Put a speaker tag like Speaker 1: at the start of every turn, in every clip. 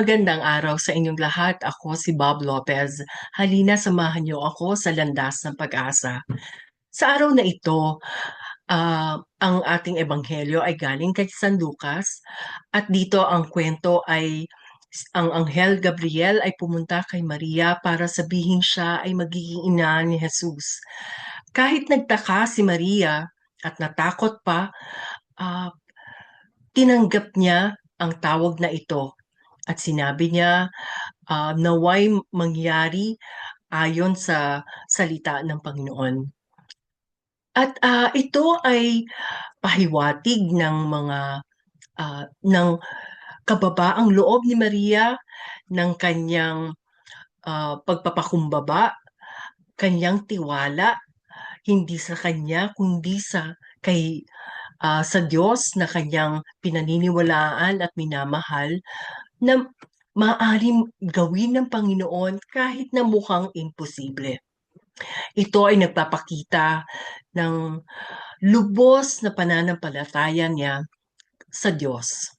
Speaker 1: Magandang araw sa inyong lahat. Ako si Bob Lopez. Halina samahan niyo ako sa landas ng pag-asa. Sa araw na ito, uh, ang ating ebanghelyo ay galing kay San Lucas at dito ang kwento ay ang anghel Gabriel ay pumunta kay Maria para sabihin siya ay magiging ina ni Jesus. Kahit nagtaka si Maria at natakot pa, uh, tinanggap niya ang tawag na ito at sinabi niya uh, naway mangyari ayon sa salita ng Panginoon. At uh, ito ay pahiwatig ng mga uh, ng kababaang loob ni Maria ng kanyang uh, pagpapakumbaba, kanyang tiwala hindi sa kanya kundi sa kay uh, sa Diyos na kanyang pinaniniwalaan at minamahal na maaaring gawin ng Panginoon kahit na mukhang imposible. Ito ay nagpapakita ng lubos na pananampalataya niya sa Diyos.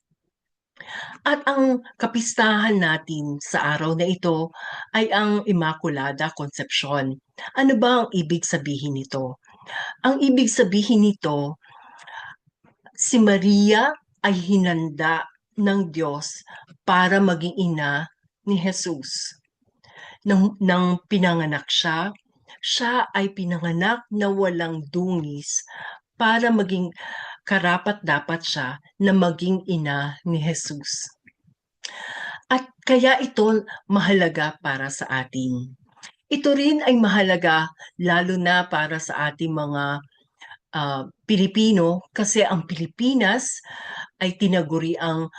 Speaker 1: At ang kapistahan natin sa araw na ito ay ang Immaculada Concepcion. Ano ba ang ibig sabihin nito? Ang ibig sabihin nito, si Maria ay hinanda ng Diyos para maging ina ni Jesus. Nang, nang pinanganak siya, siya ay pinanganak na walang dungis para maging karapat-dapat siya na maging ina ni Jesus. At kaya ito mahalaga para sa atin. Ito rin ay mahalaga lalo na para sa ating mga uh, Pilipino kasi ang Pilipinas ay tinaguri ang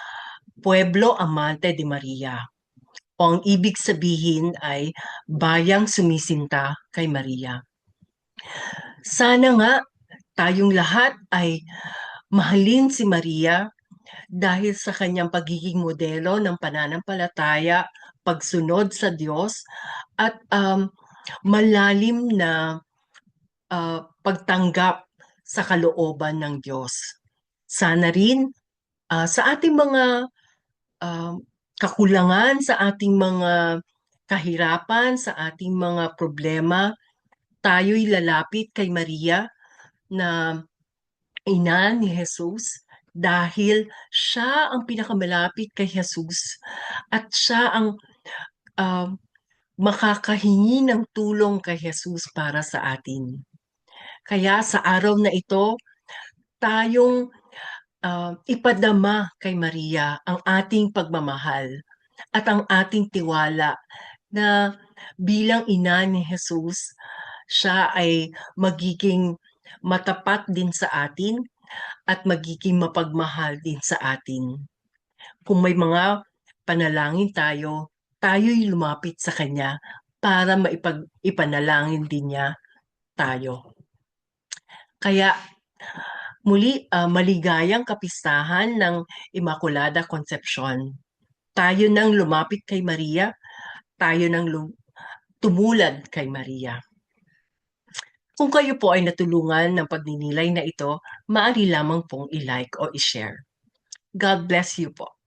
Speaker 1: Pueblo Amante de Maria. O ang ibig sabihin ay bayang sumisinta kay Maria. Sana nga tayong lahat ay mahalin si Maria dahil sa kanyang pagiging modelo ng pananampalataya, pagsunod sa Diyos at um, malalim na uh, pagtanggap sa kalooban ng Diyos. Sana rin uh, sa ating mga uh, kakulangan, sa ating mga kahirapan, sa ating mga problema, tayo'y lalapit kay Maria na ina ni Jesus dahil siya ang pinakamalapit kay Jesus at siya ang uh, makakahingi ng tulong kay Jesus para sa atin. Kaya sa araw na ito, tayong uh, ipadama kay Maria ang ating pagmamahal at ang ating tiwala na bilang ina ni Jesus, siya ay magiging matapat din sa atin at magiging mapagmahal din sa atin. Kung may mga panalangin tayo, tayo'y lumapit sa Kanya para maipag ipanalangin din niya tayo. Kaya muli uh, maligayang kapistahan ng Immaculada Concepcion. Tayo nang lumapit kay Maria, tayo nang tumulad kay Maria. Kung kayo po ay natulungan ng pagninilay na ito, maaari lamang pong i-like o i-share. God bless you po.